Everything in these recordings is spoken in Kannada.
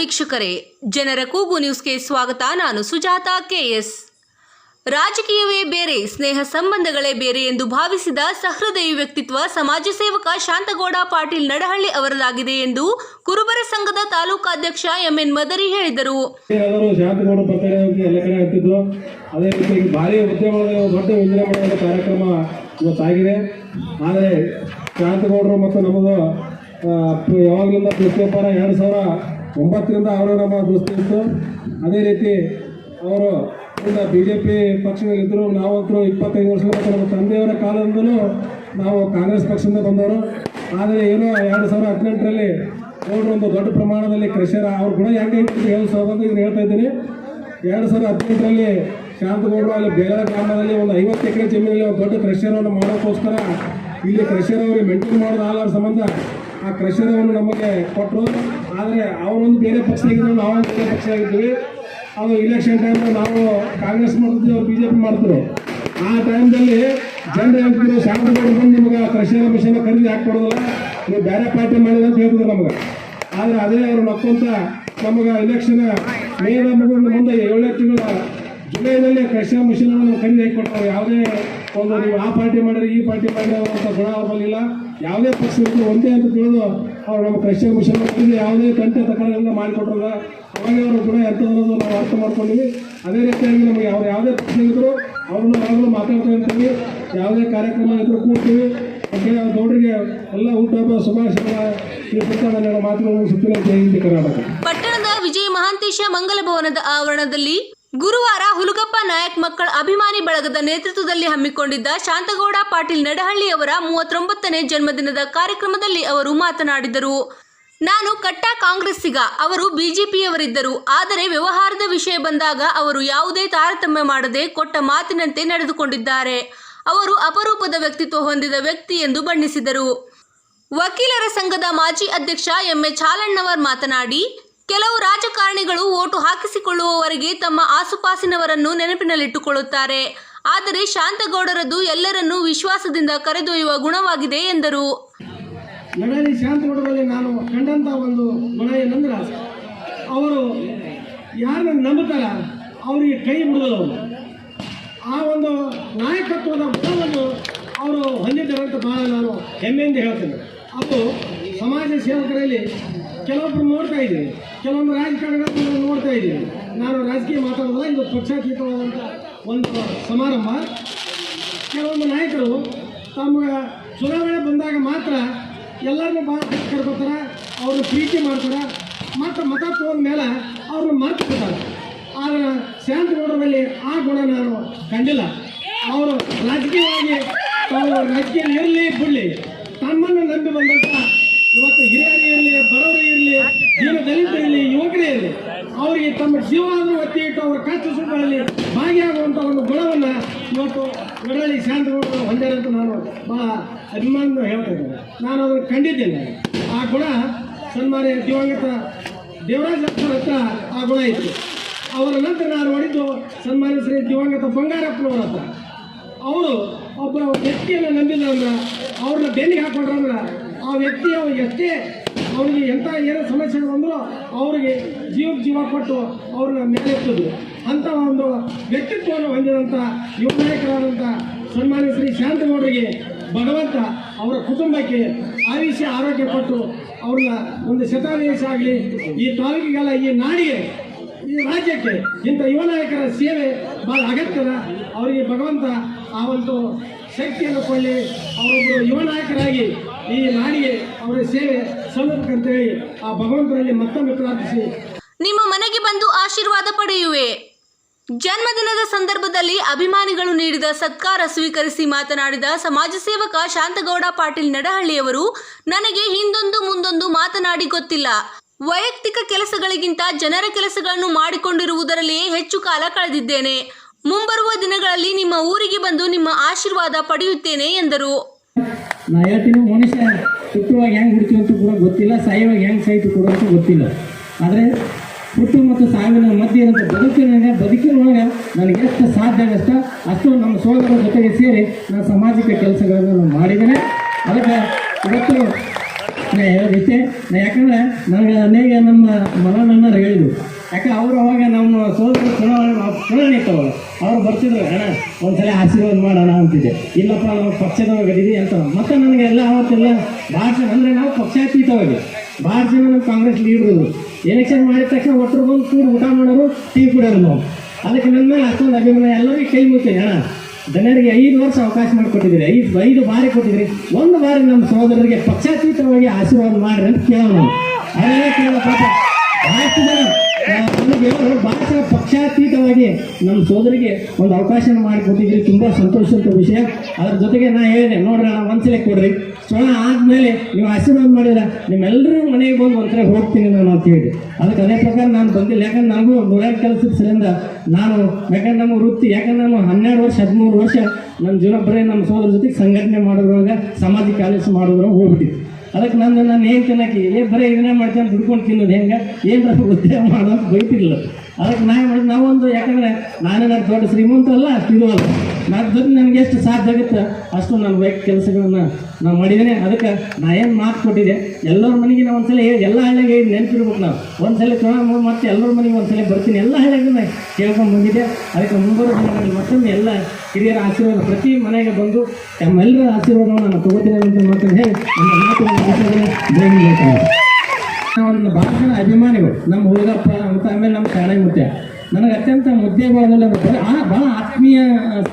ವೀಕ್ಷಕರೇ, ಜನರ ಕೂಗು ನ್ಯೂಸ್ಗೆ ಸ್ವಾಗತ. ನಾನು ಸುಜಾತ ಕೆಎಸ್ ರಾಜಕೀಯವೇ ಬೇರೆ, ಸ್ನೇಹ ಸಂಬಂಧಗಳೇ ಬೇರೆ ಎಂದು ಭಾವಿಸಿದ ಸಹೃದಯ ವ್ಯಕ್ತಿತ್ವ ಸಮಾಜ ಸೇವಕ ಶಾಂತಗೌಡ ಪಾಟೀಲ್ ನಡಹಳ್ಳಿ ಅವರದಾಗಿದೆ ಎಂದು ಕುರುಬರ ಸಂಘದ ತಾಲೂಕಾಧ್ಯಕ್ಷ ಎಂಎನ್ ಮದರಿ ಹೇಳಿದರು. ಅದೇ ರೀತಿ ದೊಡ್ಡ ಕಾರ್ಯಕ್ರಮ ಇವತ್ತಾಗಿದೆ ಆದರೆ ಶಾಂತಗೌಡರು ಮತ್ತು ನಮ್ಮದು ಯಾವಾಗಲಿಂದ ಪ್ರತಿಯೊಬ್ಬರ ಎರಡು ಸಾವಿರ ಒಂಬತ್ತರಿಂದ ಅವರು ನಮ್ಮ ದೋಸ್ತಿ ಇತ್ತು. ಅದೇ ರೀತಿ ಅವರು ಇಂದ ಬಿ ಜೆ ಪಿ ಪಕ್ಷದಲ್ಲಿದ್ದರು ನಾವಂತರೂ ಇಪ್ಪತ್ತೈದು ವರ್ಷ ನಮ್ಮ ತಂದೆಯವರ ಕಾಲದಿಂದಲೂ ನಾವು ಕಾಂಗ್ರೆಸ್ ಪಕ್ಷದಿಂದ ಬಂದವರು. ಆದರೆ ಏನೋ ಎರಡು ಸಾವಿರದ ಹದಿನೆಂಟರಲ್ಲಿ ಅವರು ಒಂದು ದೊಡ್ಡ ಪ್ರಮಾಣದಲ್ಲಿ ಕ್ರೆಷರ್ ಅವ್ರ ಗುಣ ಹೆಂಗೆ ಹೇಳಿ ಸಂಬಂಧ ಇದನ್ನು ಹೇಳ್ತಾ ಇದ್ದೀನಿ. ಎರಡು ಸಾವಿರದ ಹದಿನೆಂಟರಲ್ಲಿ ಶಾಂತಗೌಡರು ಅಲ್ಲಿ ಬೇರೆ ಗ್ರಾಮದಲ್ಲಿ ಒಂದು ಐವತ್ತು ಎಕರೆ ಜಮೀನಲ್ಲಿ ಒಂದು ದೊಡ್ಡ ಕ್ರೆಷರನ್ನು ಮಾಡೋಕ್ಕೋಸ್ಕರ ಇಲ್ಲಿ ಕೃಷಿಯರವರಿಗೆ ಮೇಂಟೈನ್ ಮಾಡೋದು ಆಗಲಾರ ಸಂಬಂಧ. ಆ ಕೃಷಿಯರವನ್ನು ನಮಗೆ ಕೊಟ್ಟರು ಆದರೆ ಅವರೊಂದು ಬೇರೆ ಪಕ್ಷ ಆಗಿದ್ರು ನಾವೊಂದು ಬೇರೆ ಪಕ್ಷ ಆಗಿದ್ವಿ. ಅದು ಇಲೆಕ್ಷನ್ ಟೈಮಲ್ಲಿ ನಾವು ಕಾಂಗ್ರೆಸ್ ಮಾಡ್ತಿದ್ವಿ, ಅವ್ರು ಬಿ ಜೆ ಪಿ ಮಾಡ್ತಾರೆ ಆ ಟೈಮ್ದಲ್ಲಿ ಜನರು ಹೇಳ್ತಿದ್ರು, ಶಾಂತಿ ಬಂದು ನಿಮಗೆ ಕೃಷಿಯರ ಮಿಷನ್ ಖರೀದಿ ಹಾಕ್ಕೊಡೋದಿಲ್ಲ. ನೀವು ಬೇರೆ ಪಾರ್ಟಿ ಮಾಡಿದ ಅಂತ ಹೇಳ್ತಿದ್ರು ನಮಗೆ. ಆದರೆ ಅದೇ ಅವರು ನಕ್ಕೊಂತ ನಮಗೆ ಇಲೆಕ್ಷನ್ ಮೇದ ಮುಗಿದ ಮುಂದೆ ಏಳನೇ ತಿಂಗಳ ಜುಲೈನಲ್ಲಿ ಕೃಷಿ ಮಿಷನ್ ಖರೀದಿ ಹಾಕಿಕೊಡ್ತಾರೆ. ಯಾವುದೇ ಒಂದು ನೀವು ಆ ಪಾರ್ಟಿ ಮಾಡಿದ್ರೆ ಈ ಪಾರ್ಟಿ ಮಾಡಿದ್ರೆ ಅಂತ ಗುಣ ಅವ್ರ ಬರಲಿಲ್ಲ ಯಾವುದೇ ಪಕ್ಷ ಇರ್ತದೆ ಒಂದೇ ಅಂತ ತಿಳಿದು ಅವ್ರು ನಮ್ಮ ಮಿಷನ್ ಖರೀದಿ ಯಾವುದೇ ತಂಟೆ ತಗೊಳ್ಳಿಂದ ಮಾಡಿಕೊಟ್ರಲ್ಲ, ಅವಾಗ ಕೂಡ ಎಂಥದ್ದು ನಾವು ಅರ್ಥ ಮಾಡ್ಕೊಂಡಿವಿ. ಅದೇ ರೀತಿಯಾಗಿ ನಮಗೆ ಅವ್ರು ಯಾವುದೇ ಪಕ್ಷ ಇದ್ರು ಅವ್ರನ್ನ ಯಾವಾಗಲೂ ಮಾತಾಡ್ತಾ ಇರ್ತೀವಿ, ಯಾವುದೇ ಕಾರ್ಯಕ್ರಮ ಇದ್ರು ಕೂಡ್ತೀವಿ. ಓಕೆ ಗೌಡರಿಗೆ ಎಲ್ಲ ಊಟ ಶುಭಾಶಯ ಈ ಪುಸ್ತಕ ಮಾತುಗಳನ್ನು ಸುತ್ತಿನ ಜಯಂತಿ ಕರ್ನಾಟಕ. ಪಟ್ಟಣದ ವಿಜಯ ಮಹಾಂತೇಶ ಮಂಗಲ ಭವನದ ಆವರಣದಲ್ಲಿ ಗುರುವಾರ ಹುಲಗಪ್ಪ ನಾಯಕ್ ಮಕ್ಕಳ ಅಭಿಮಾನಿ ಬಳಗದ ನೇತೃತ್ವದಲ್ಲಿ ಹಮ್ಮಿಕೊಂಡಿದ್ದ ಶಾಂತಗೌಡ ಪಾಟೀಲ್ ನಡಹಳ್ಳಿ ಅವರ ಮೂವತ್ತೊಂಬತ್ತನೇ ಜನ್ಮದಿನದ ಕಾರ್ಯಕ್ರಮದಲ್ಲಿ ಅವರು ಮಾತನಾಡಿದರು. ನಾನು ಕಟ್ಟಾ ಕಾಂಗ್ರೆಸ್ಸಿಗ, ಅವರು ಬಿಜೆಪಿಯವರಿದ್ದರು. ಆದರೆ ವ್ಯವಹಾರದ ವಿಷಯ ಬಂದಾಗ ಅವರು ಯಾವುದೇ ತಾರತಮ್ಯ ಮಾಡದೆ ಕೊಟ್ಟ ಮಾತಿನಂತೆ ನಡೆದುಕೊಂಡಿದ್ದಾರೆ. ಅವರು ಅಪರೂಪದ ವ್ಯಕ್ತಿತ್ವ ಹೊಂದಿದ ವ್ಯಕ್ತಿ ಎಂದು ಬಣ್ಣಿಸಿದರು. ವಕೀಲರ ಸಂಘದ ಮಾಜಿ ಅಧ್ಯಕ್ಷ ಎಂಎಚ್ ಹಾಲಣ್ಣವರ್ ಮಾತನಾಡಿ ಕೆಲವು ರಾಜಕಾರಣಿಗಳು ಓಟು ಹಾಕಿಸಿಕೊಳ್ಳುವವರೆಗೆ ತಮ್ಮ ಆಸುಪಾಸಿನವರನ್ನು ನೆನಪಿನಲ್ಲಿಟ್ಟುಕೊಳ್ಳುತ್ತಾರೆ. ಆದರೆ ಶಾಂತಗೌಡರದು ಎಲ್ಲರನ್ನೂ ವಿಶ್ವಾಸದಿಂದ ಕರೆದೊಯ್ಯುವ ಗುಣವಾಗಿದೆ ಎಂದರು. ನಗರಿ ಶಾಂತಗೌಡರಲ್ಲಿ ನಾನು ಕಂಡಂಥ ಒಂದು ಗುಣ ಏನಂದ್ರೆ, ಅವರು ಯಾರನ್ನ ನಂಬುತ್ತಾರ ಅವರಿಗೆ ಕೈ ಬಿಡೋದು ಆ ಒಂದು ನಾಯಕತ್ವದ ಗುಣವನ್ನು ಅವರು ಹೊಂದಿದ್ದಾರೆ ಅಂತ ಭಾಳ ನಾನು ಹೆಮ್ಮೆಯಿಂದ ಹೇಳ್ತೇನೆ. ಅದು ಸಮಾಜ ಸೇವಕರಲ್ಲಿ ಕೆಲವೊಬ್ಬರು ನೋಡ್ತಾ ಇದ್ದೀವಿ ಕೆಲವೊಂದು ರಾಜಕಾರಣ ನೋಡ್ತಾ ಇದ್ದೀವಿ ನಾನು ರಾಜಕೀಯ ಮಾತಾಡೋದಿಲ್ಲ ಇದು ಪಕ್ಷಾತೀತವಾದಂಥ ಒಂದು ಸಮಾರಂಭ. ಕೆಲವೊಂದು ನಾಯಕರು ತಮ್ಮ ಚುನಾವಣೆ ಬಂದಾಗ ಮಾತ್ರ ಎಲ್ಲರನ್ನೂ ಭಾಳ ಕರ್ಕೋತಾರೆ, ಅವ್ರನ್ನ ಪ್ರೀತಿ ಮಾಡ್ತಾರೆ, ಮತ್ತು ಮತ ಮೇಲೆ ಅವ್ರನ್ನ ಮರ್ತು ಬಿಡ್ತಾರೆ ಆದರೆ ಶಾಂತಗೌಡರಲ್ಲಿ ಆ ಗುಣ ನಾನು ಕಂಡಿಲ್ಲ. ಅವರು ರಾಜಕೀಯವಾಗಿ ತಾವು ರಾಜಕೀಯ ಇರಲಿ ಬಿಡಲಿ. ತಮ್ಮನ್ನು ನಂಬಿ ಬಂದಂಥ ಇವತ್ತು ಹಿರಿಯರೇ ಇರಲಿ, ಬಡವರೇ ಇರಲಿ ಈಗ ದಲಿತರು ಇರಲಿ, ಯುವಕರೇ ಇರಲಿ, ಅವರಿಗೆ ತಮ್ಮ ಜೀವನವನ್ನು ಒತ್ತಿ ಇಟ್ಟು ಅವರ ಕಷ್ಟ ಸುಖಗಳಲ್ಲಿ ಭಾಗಿಯಾಗುವಂಥ ಒಂದು ಗುಣವನ್ನು ಇವತ್ತು ನಡಳಿ ಶಾಂತಗೌಡರು ಹೊಂದಿರಂತ ನಾನು ಭಾಳ ಅಭಿಮಾನ ಹೇಳ್ತಾ ನಾನು ಅದನ್ನು ಕಂಡಿದ್ದೇನೆ. ಆ ಗುಣ ಸನ್ಮಾನ್ಯ ದಿವಂಗತ ದೇವರಾಜ್ ಅಪ್ಪನ ಹತ್ರ ಆ ಗುಣ ಇತ್ತು. ಅವರ ನಂತರ ನಾನು ನೋಡಿದ್ದು ಸನ್ಮಾನ್ಯ ಶ್ರೀ ದಿವಂಗತ ಬಂಗಾರಪ್ಪನವರ ಹತ್ರ. ಅವರು ಒಬ್ಬ ವ್ಯಕ್ತಿಯನ್ನು ನಂಬಿಲ್ಲ ಅಂದ್ರೆ ಅವ್ರನ್ನ ಬೆನ್ನಿಗೆ ಹಾಕೊಂಡ್ರು ಅಂದ್ರೆ ಆ ವ್ಯಕ್ತಿ ಎಷ್ಟೇ ಅವ್ರಿಗೆ ಎಂಥ ಏನೋ ಸಮಸ್ಯೆ ಬಂದರೂ ಅವರಿಗೆ ಜೀವ ಜೀವ ಕೊಟ್ಟು ಅವ್ರನ್ನ ಮೇಲೆ ಎತ್ತಿದ್ರು ಅಂಥ ಒಂದು ವ್ಯಕ್ತಿತ್ವವನ್ನು ಹೊಂದಿದಂಥ ಯುವ ನಾಯಕರಾದಂಥ ಸನ್ಮಾನ್ಯ ಶ್ರೀ ಶಾಂತಗೌಡರಿಗೆ ಭಗವಂತ ಅವರ ಕುಟುಂಬಕ್ಕೆ ಆಯುಷ್ಯ, ಆರೋಗ್ಯ ಕೊಟ್ಟು ಅವ್ರನ್ನ ಒಂದು ಶತಾದೇಶ ಆಗಲಿ, ಈ ತಾಲೂಕಿಗೆಲ್ಲ, ಈ ನಾಡಿಗೆ, ಈ ರಾಜ್ಯಕ್ಕೆ ಇಂಥ ಯುವ ನಾಯಕರ ಸೇವೆ ಭಾಳ ಅಗತ್ಯದ. ಅವರಿಗೆ ಭಗವಂತ ಆ ಒಂದು ಶಕ್ತಿಯನ್ನು ಕೊಡಲಿ. ಅವರೊಬ್ಬರು ಯುವ ನಾಯಕರಾಗಿ ಈ ನಾಡಿಗೆ ಅವರ ಸೇವೆ ಸಲ್ಲಬೇಕಂತೇಳಿ ಆ ಭಗವಂತನಲ್ಲಿ ಮತ್ತೊಮ್ಮೆ ಪ್ರಾರ್ಥಿಸಿ. ನಿಮ್ಮ ಮನೆಗೆ ಬಂದು ಆಶೀರ್ವಾದ ಪಡೆಯುವೆ. ಜನ್ಮದಿನದ ಸಂದರ್ಭದಲ್ಲಿ ಅಭಿಮಾನಿಗಳು ನೀಡಿದ ಸತ್ಕಾರ ಸ್ವೀಕರಿಸಿ ಮಾತನಾಡಿದ ಸಮಾಜ ಸೇವಕ ಶಾಂತಗೌಡ ಪಾಟೀಲ್ ನಡಹಳ್ಳಿಯವರು, ನನಗೆ ಹಿಂದೊಂದು ಮುಂದೊಂದು ಮಾತನಾಡಿ ಗೊತ್ತಿಲ್ಲ. ವೈಯಕ್ತಿಕ ಕೆಲಸಗಳಿಗಿಂತ ಜನರ ಕೆಲಸಗಳನ್ನು ಮಾಡಿಕೊಂಡಿರುವುದರಲ್ಲಿಯೇ ಹೆಚ್ಚು ಕಾಲ ಕಳೆದಿದ್ದೇನೆ. ಮುಂಬರುವ ದಿನಗಳಲ್ಲಿ ನಿಮ್ಮ ಊರಿಗೆ ಬಂದು ನಿಮ್ಮ ಆಶೀರ್ವಾದ ಪಡೆಯುತ್ತೇನೆ ಎಂದರು. ನಾ ಹೇಳ್ತೀನಿ, ಮನುಷ್ಯ ಹುಟ್ಟುವಾಗ ಹೆಂಗೆ ಹುಡ್ತೀವಿ ಅಂತ ಕೂಡ ಗೊತ್ತಿಲ್ಲ, ಸಾಯುವಾಗ ಹೆಂಗೆ ಸಾಯ್ತು ಕೂಡ ಅಂತ ಗೊತ್ತಿಲ್ಲ. ಆದರೆ ಹುಟ್ಟು ಮತ್ತು ಸಾವಿನ ಮಧ್ಯೆ ಇರೋಂಥ ಬದುಕಿನ ಬದುಕಿನೊಳಗೆ ನನಗೆ ಎಷ್ಟು ಸಾಧ್ಯ ಆಗಷ್ಟ ಅಷ್ಟು ನಮ್ಮ ಸೋದರ ಜೊತೆಗೆ ಸೇರಿ ನಾನು ಸಾಮಾಜಿಕ ಕೆಲಸಗಳನ್ನು ನಾನು ಮಾಡಿದ್ದೇನೆ. ಅದಕ್ಕೆ ಇವತ್ತು ನಾ ಹೇಳಿದ್ದೆ ಯಾಕಂದ್ರೆ ನನಗೆ ಅನೇಕ ನಮ್ಮ ಮನನನ್ನರು ಹೇಳಿದ್ರು ಯಾಕೆ ಅವರು ಅವಾಗ ನಮ್ಮ ಸೋದರ ಚುನಾವಣೆ ಚುನಾವಣೆ ಇತ್ತವಾಗ ಅವ್ರು ಬರ್ತಿದ್ರು, ಅಣ್ಣ, ಒಂದ್ಸಲ ಆಶೀರ್ವಾದ ಮಾಡೋಣ ಅಂತಿದ್ದೆ. ಇಲ್ಲಪ್ಪ, ನಾವು ಪಕ್ಷದವಾಗಿದ್ದೀವಿ ಅಂತ ಮತ್ತೆ ನನಗೆ ಎಲ್ಲ ಅವತ್ತೆಲ್ಲ ಭಾಳ ಅಂದರೆ ನಾವು ಪಕ್ಷಾತೀತವಾಗಿ ಭಾಳ ಜನ ಕಾಂಗ್ರೆಸ್ ಲೀಡ್ರು ಎಲೆಕ್ಷನ್ ಮಾಡಿದ ತಕ್ಷಣ ಒಟ್ಟರು ಬಂದು ಕೂಡ ಊಟ ಮಾಡೋರು, ಟೀ ಕುಡಿಯೋರು ನಾವು. ಅದಕ್ಕೆ ನನ್ನ ಮೇಲೆ ಅಷ್ಟೊಂದು ಅಭಿಮಾನ ಎಲ್ಲರಿಗೂ ಕೈ ಮುಗ್ತೀನಿ ಅಣ್ಣ, ಜನರಿಗೆ ಐದು ವರ್ಷ ಅವಕಾಶ ಮಾಡಿಕೊಟ್ಟಿದ್ದೀರಿ, ಐದು ಐದು ಬಾರಿ ಕೊಟ್ಟಿದ್ದೀರಿ. ಒಂದು ಬಾರಿ ನಮ್ಮ ಸಹೋದರರಿಗೆ ಪಕ್ಷಾತೀತವಾಗಿ ಆಶೀರ್ವಾದ ಮಾಡ್ರಿ ಅಂತ ಕೇಳೋಣ ಅದೇ ಅದೆಲ್ಲ ಕೇಳೋ ಪಾಪ ಜನ ಭಾಷಾ ಪಕ್ಷಾತೀತವಾಗಿ ನಮ್ಮ ಸೋದರಿಗೆ ಒಂದು ಅವಕಾಶ ಮಾಡಿಕೊಟ್ಟಿದ್ರಿ ತುಂಬಾ ಸಂತೋಷದ ವಿಷಯ. ಅದ್ರ ಜೊತೆಗೆ ನಾ ಹೇಳಿದೆ, ನೋಡ್ರಿ ನಾ ಒಂದ್ಸಲ ಕೊಡ್ರಿ. ಚುನಾವಣೆ ಆದ್ಮೇಲೆ ನೀವು ಆಶೀರ್ವಾದ ಮಾಡಿದ್ರೆ ನಿಮ್ಮೆಲ್ಲರೂ ಮನೆಗೆ ಬಂದು ಒಂದ್ಸರಿ ಹೋಗ್ತೀನಿ ನಾನು ಅಂತ ಹೇಳಿದೆ. ಅದಕ್ಕೆ ಅದೇ ಪ್ರಕಾರ ನಾನು ಬಂದಿಲ್ಲ. ಯಾಕಂದ್ರೆ ನನಗೂ ನೂರಾರು ಕೆಲಸದ ಸಲಿಂದ ನಾನು ಯಾಕಂದ್ರೆ ನಮ್ಮ ವೃತ್ತಿ, ಯಾಕಂದ್ರೆ ನಾನು ಹನ್ನೆರಡು ವರ್ಷ, ಹದಿಮೂರು ವರ್ಷ ನನ್ನ ಜೀವನ ಬರೀ ನಮ್ಮ ಸೋದರ ಜೊತೆಗೆ ಸಂಘಟನೆ ಮಾಡೋದ್ರೊಳಗೆ ಸಮಾಜ ಕಾಲೇಜು ಮಾಡೋದ್ರೊಳಗೆ ಹೋಗ್ಬಿಟ್ಟಿತ್ತು ಅದಕ್ಕೆ ನಂದು ನಾನು ಏನು ತಿನ್ನಕ್ಕೆ ಏ ಬರೀ ಇದನ್ನೇ ಮಾಡ್ತೀನಿ ದುಡ್ಕೊಂಡು ತಿನ್ನೋದು ಹೆಂಗೆ? ಏನು ಉದ್ಯೋಗ ಮಾಡೋದು ಬೈತಿರ್ಲಿಲ್ಲ. ಅದಕ್ಕೆ ನಾ ಮಾಡಿದ್ ನಾವೊಂದು, ಯಾಕಂದ್ರೆ ನಾನೇ ನಾನು ದೊಡ್ಡ ಶ್ರೀಮಂತ ಅಲ್ಲ ಅಷ್ಟು ಇದು ಅಲ್ಲ ನಾನು ನನಗೆ ಎಷ್ಟು ಸಾಧ್ಯ ಆಗುತ್ತೆ, ಅಷ್ಟು ನನ್ನ ಬೈಕ್ ಕೆಲಸಗಳನ್ನ ನಾವು ಮಾಡಿದ್ದೇನೆ. ಅದಕ್ಕೆ ನಾ ಏನು ಮಾತು ಕೊಟ್ಟಿದ್ದೆ, ಎಲ್ಲರ ಮನೆಗೆ ನಾವು ಒಂದ್ಸಲ ಎಲ್ಲ ಹಳ್ಳಿಗೆ ಹೇಳಿ ನೆನಪಿರ್ಬೇಕು ನಾವು. ಒಂದ್ಸಲ ಚುನಾವಣೆ ಮತ್ತೆ ಎಲ್ಲರ ಮನೆಗೆ ಒಂದ್ಸಲ ಬರ್ತೀನಿ. ಎಲ್ಲ ಹಳ್ಳಿಗೆ ನಾನು ಕೇಳ್ಕೊಂಡು ಬಂದಿದ್ದೆ. ಅದಕ್ಕೆ ಮುಂಬರುವ ದಿನಗಳಲ್ಲಿ ಮತ್ತೊಮ್ಮೆ ಎಲ್ಲ ಹಿರಿಯರ ಆಶೀರ್ವಾದ ಪ್ರತಿ ಮನೆಗೆ ಬಂದು, ತಮ್ಮೆಲ್ಲರ ಆಶೀರ್ವಾದವನ್ನು ನಾನು ತಗೋತೀನಿ ಅಂತ ಮಾತನ್ನು ಹೇಳಿ, ನನ್ನ ಮಾತುಗಳನ್ನು ಒಂದು ಭಾಳ ಅಭಿಮಾನಿಗಳು. ನಮ್ಮ ಹುಡುಗಪ್ಪ ಅಂತ ಆಮೇಲೆ ನಮ್ಮ ಕಾಣೆ ಮುದ್ದೆ ನನಗೆ ಅತ್ಯಂತ ಮುದ್ದೆಗಳಲ್ಲ ಆ ಭಾಳ ಆತ್ಮೀಯ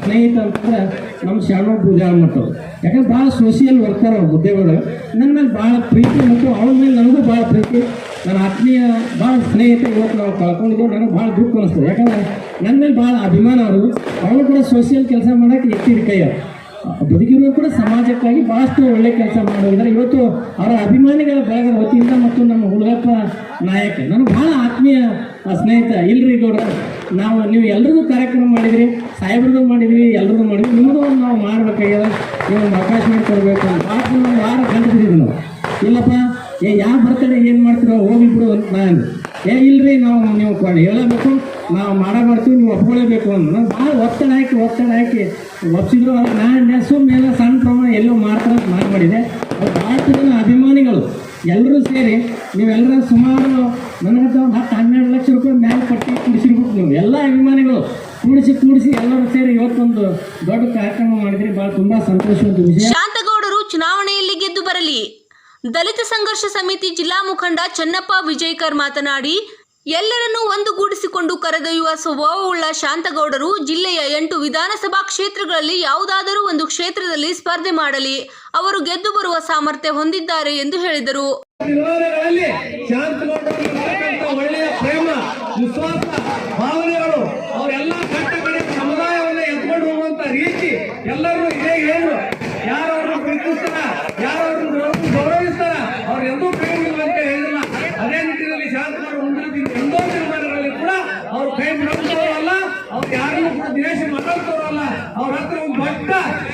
ಸ್ನೇಹಿತ ಅಂತಂದ್ರೆ ನಮ್ಮ ಶಾಣು ಪೂಜಾ ಮಕ್ಕಳು ಯಾಕಂದ್ರೆ ಭಾಳ ಸೋಷಿಯಲ್ ವರ್ಕರ್ ಅವ್ರು ಮುದ್ದೆಗಳು ನನ್ನ ಮೇಲೆ ಭಾಳ ಪ್ರೀತಿ ಮತ್ತು ಅವಳ ಮೇಲೆ ನನಗೂ ಭಾಳ ಪ್ರೀತಿ. ನನ್ನ ಆತ್ಮೀಯ ಭಾಳ ಸ್ನೇಹಿತ ಇವತ್ತು ನಾವು ಕಳ್ಕೊಂಡಿದ್ದೇವೆ. ನನಗೆ ಭಾಳ ದುಃಖ ಅನಿಸ್ತದೆ. ಯಾಕಂದ್ರೆ ನನ್ನ ಮೇಲೆ ಭಾಳ ಅಭಿಮಾನ ಅವರು ಅವಳು ಕೂಡ ಸೋಷಿಯಲ್ ಕೆಲಸ ಮಾಡೋಕ್ಕೆ ಎತ್ತಿದ ಕೈ ಅವ್ರು. ಬದುಕಿರೋ ಕೂಡ ಸಮಾಜಕ್ಕಾಗಿ ಬಹಳಷ್ಟು ಒಳ್ಳೆ ಕೆಲಸ ಮಾಡಿದ್ದಾರೆ ಇವತ್ತು ಅವರ ಅಭಿಮಾನಿಗಳ ಬಳಗದ ವತಿಯಿಂದ ಮತ್ತು ನಮ್ಮ ಹುಡುಗಪ್ಪ ನಾಯಕ, ನನಗೆ ಬಹಳ ಆತ್ಮೀಯ ಸ್ನೇಹಿತ ಇಲ್ರಿ ಗೌಡ ನಾವು, ನೀವು ಎಲ್ರಿಗೂ ಕಾರ್ಯಕ್ರಮ ಮಾಡಿದ್ರಿ, ಸಾಹೇಬ್ರದ್ದು ಮಾಡಿದ್ವಿ ಎಲ್ರದ್ದು ಮಾಡಿದ್ವಿ ನಿಮ್ಮದು ಒಂದು ನಾವು ಮಾಡ್ಬೇಕಾಗ್ಯದ, ನೀವು ಒಂದು ಅವಕಾಶ ಮಾಡಿಕೊಡ್ಬೇಕು ಭಾಳ ಒಂದು ವಾರ ಕಂಡುಬಿಟ್ಟಿದ್ವಿ ನಾವು. ಇಲ್ಲಪ್ಪ, ಏ, ಯಾವ ಬರ್ತಡೆ ಏನು ಮಾಡ್ತೀರೋ ಹೋಗಿ ಬಿಡು ಅಂತ ನಾನು. ಏ, ಇಲ್ರಿ, ನಾವು ನೀವು ಹೇಳಬೇಕು. ನಾವು ಮಾಡ ಮಾಡ್ತೀವಿ, ನೀವು ಒಪ್ಕೊಳ್ಳೇಬೇಕು ಅಂದ್ರೆ ಭಾಳ ಒತ್ತಡ ಹಾಕಿ ಒತ್ತಡ ಹಾಕಿ ಒಪ್ಸಿದ್ರು ಅವ್ರು ನಾನು ಸುಮ್ಮನೆ ಸಣ್ಣ ಪ್ರಮಾಣ ಎಲ್ಲೂ ಮಾಡ್ತಾರೆ ಅಂತ ನಾನು ಮಾಡಿದೆ. ಅವ್ರು ಜನ ಅಭಿಮಾನಿಗಳು ಎಲ್ಲರೂ ಸೇರಿ ನೀವೆಲ್ಲರೂ ಸುಮಾರು ನನಗಂತ ಒಂದು ಹತ್ತು ಹನ್ನೆರಡು ಲಕ್ಷ ರೂಪಾಯಿ ಮ್ಯಾಲೆ ಪಟ್ಟಿ ಕುಡಿಸಿರ್ಬೇಕು ನೀವು. ಎಲ್ಲ ಅಭಿಮಾನಿಗಳು ಕೂಡಿಸಿ ಕೂಡಿಸಿ ಎಲ್ಲರೂ ಸೇರಿ ಇವತ್ತೊಂದು ದೊಡ್ಡ ಕಾರ್ಯಕ್ರಮ ಮಾಡಿದ್ರಿ ಭಾಳ ತುಂಬ ಸಂತೋಷವಾದ ವಿಷಯ. ಶಾಂತಗೌಡರು ಚುನಾವಣೆಯಲ್ಲಿ ಗೆದ್ದು ಬರಲಿ. ದಲಿತ ಸಂಘರ್ಷ ಸಮಿತಿ ಜಿಲ್ಲಾ ಮುಖಂಡ ಚನ್ನಪ್ಪ ವಿಜಯಕರ್ ಮಾತನಾಡಿ ಎಲ್ಲರನ್ನೂ ಒಂದುಗೂಡಿಸಿಕೊಂಡು ಕರೆದೊಯ್ಯುವ ಸ್ವಭಾವವುಳ್ಳ ಶಾಂತಗೌಡರು ಜಿಲ್ಲೆಯ ಎಂಟು ವಿಧಾನಸಭಾ ಕ್ಷೇತ್ರಗಳಲ್ಲಿ ಯಾವುದಾದರೂ ಒಂದು ಕ್ಷೇತ್ರದಲ್ಲಿ ಸ್ಪರ್ಧೆ ಮಾಡಲಿ. ಅವರು ಗೆದ್ದು ಬರುವ ಸಾಮರ್ಥ್ಯ ಹೊಂದಿದ್ದಾರೆ ಎಂದು ಹೇಳಿದರು. ಎಲ್ಲರೂ ಇದೇ ಹೇಳಿದ್ರು ಯಾರು ಅವ್ರನ್ನ ಪ್ರೀತಿಸ್ತಾರ ಯಾರು ಅವ್ರನ್ನ ಗೌರವಿಸ್ತಾರ ಅವ್ರು ಎಂದೂ ಕೈ ಬಿಡುವ ಅಂತ ಹೇಳಿಲ್ಲ ಅದೇ ನಿಟ್ಟಿನಲ್ಲಿ ಶಾಂತಗೊಂಡು ಮುಂದಿನ ದಿನ ಎಂದೋ ನಿರ್ಮಾಣಗಳಲ್ಲಿ ಕೂಡ ಅವ್ರು ಕೈ ಬಿಡೋರು ಅಲ್ಲ ಅವ್ರು ಯಾರನ್ನು ಮಾತಾಡ್ತಾರಲ್ಲ ಅವ್ರ ಹತ್ರ ಒಂದು ಭಕ್ತ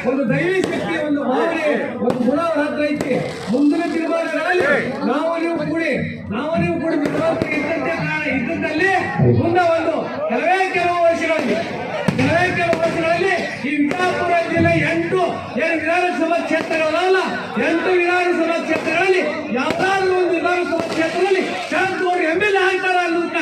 ಒಂದು ದೈವಿ ಶಕ್ತಿ, ಒಂದು ಭಾವನೆ ಒಂದು ಗುಣ ಅವ್ರ ಹತ್ರ ಐತಿ. ಮುಂದಿನ ದಿನಮಾನಗಳಲ್ಲಿ ನಾವು ನೀವು ಕೂಡಿ, ನಾವು ನೀವು ಕೂಡಿ ಇದ್ದಂತೆ ಮುಂದೆ ಒಂದು ಕೆಲವೇ ಕೆಲವು ವರ್ಷಗಳಲ್ಲಿ, ಕೆಲವೇ ಕೆಲವು ವರ್ಷಗಳಲ್ಲಿ ಈ ವಿಜಯಪುರ ಜಿಲ್ಲೆ ಎಂಟು, ಏನು ವಿಧಾನಸಭಾ ಕ್ಷೇತ್ರಗಳಲ್ಲ, ಎಂಟು ವಿಧಾನಸಭಾ ಕ್ಷೇತ್ರಗಳಲ್ಲಿ, ಯಾವುದಾದ್ರೂ ಒಂದು ವಿಧಾನಸಭಾ ಕ್ಷೇತ್ರದಲ್ಲಿ ಶಾಂತಗೌಡರು ಎಂ ಎಲ್ ಎ ಆಗ್ತಾರ ಅನ್ನೋದನ್ನ